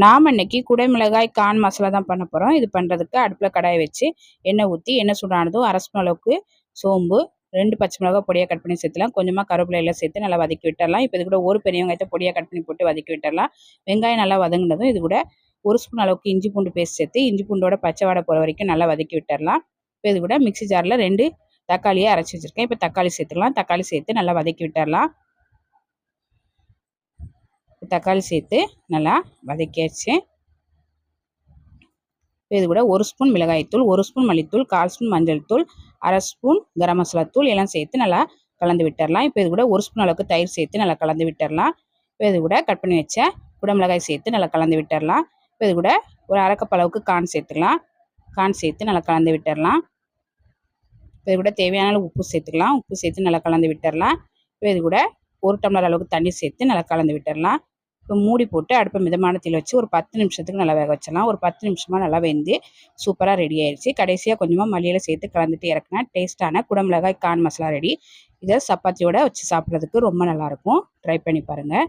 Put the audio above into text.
நாம் இன்னைக்கு குடைமிளகாய் கான் மசாலா தான் பண்ண போகிறோம் இது பண்ணுறதுக்கு அடுப்பில் கடாயை வச்சு எண்ணெய் ஊற்றி எண்ணெய் சூடானதும் அரை ஸ்பூன் அளவுக்கு சோம்பு ரெண்டு பச்சை மிளகா பொடியாக கட் பண்ணி சேர்த்துலாம். கொஞ்சமாக கருவேப்பிலையெல்லாம் சேர்த்து நல்லா வதக்கி விட்டுடலாம் இப்போ இது கூட ஒரு பெரிய வெங்காயத்தை பொடியாக கட் பண்ணி போட்டு வதக்கி விட்டுடலாம் வெங்காயம் நல்லா வதங்கினதும் இது கூட ஒரு ஸ்பூன் அளவுக்கு இஞ்சி பூண்டு பேஸ்ட் சேர்த்து இஞ்சி பூண்டோட பச்சை வாடை போகிற வரைக்கும் நல்லா வதக்கி விட்டுடலாம் இப்போ இது கூட மிக்சி ஜாரில் ரெண்டு தக்காளியை அரைச்சி வச்சுருக்கேன். இப்போ தக்காளி சேர்த்துக்கலாம். தக்காளி சேர்த்து நல்லா வதக்கி விட்டுடலாம் தக்காளி சேர்த்து நல்லா வதக்கியாச்சு. இது கூட ஒரு ஸ்பூன் மிளகாய்த்தூள் ஒரு ஸ்பூன் மல்லித்தூள் கால் ஸ்பூன் மஞ்சள் தூள் அரை ஸ்பூன் கரம் மசாலா தூள் எல்லாம் சேர்த்து நல்லா கலந்து விட்டுடலாம் இப்போ இது கூட ஒரு ஸ்பூன் அளவுக்கு தயிர் சேர்த்து நல்லா கலந்து விட்டுடலாம் இப்போ இது கூட கட் பண்ணி வச்ச குடமிளகாய் சேர்த்து நல்லா கலந்து விட்டுடலாம் இப்போ இது கூட ஒரு அரைக்கப் அளவுக்கு கான் சேர்த்துக்கலாம். கான் சேர்த்து நல்லா கலந்து விட்டுடலாம் இப்போ இது கூட தேவையான உப்பு சேர்த்துக்கலாம். உப்பு சேர்த்து நல்லா கலந்து விட்டுடலாம் இப்போ இது கூட ஒரு டம்ளர் அளவுக்கு தண்ணி சேர்த்து நல்லா கலந்து விட்டுடலாம் இப்போ மூடி போட்டு அடுப்பை மிதமான தீயில் வச்சு ஒரு பத்து நிமிஷத்துக்கு நல்லா வேக வச்சிடலாம். ஒரு பத்து நிமிஷமாக நல்லா வெந்து சூப்பராக ரெடி ஆயிடுச்சு கடைசியாக கொஞ்சமாக மல்லியில் சேர்த்து கலந்துட்டு இறக்குனா டேஸ்ட்டான குடமிளகாய் கான் மசாலா ரெடி இதை சப்பாத்தியோட வச்சு சாப்பிட்றதுக்கு ரொம்ப நல்லாயிருக்கும் ட்ரை பண்ணி பாருங்கள்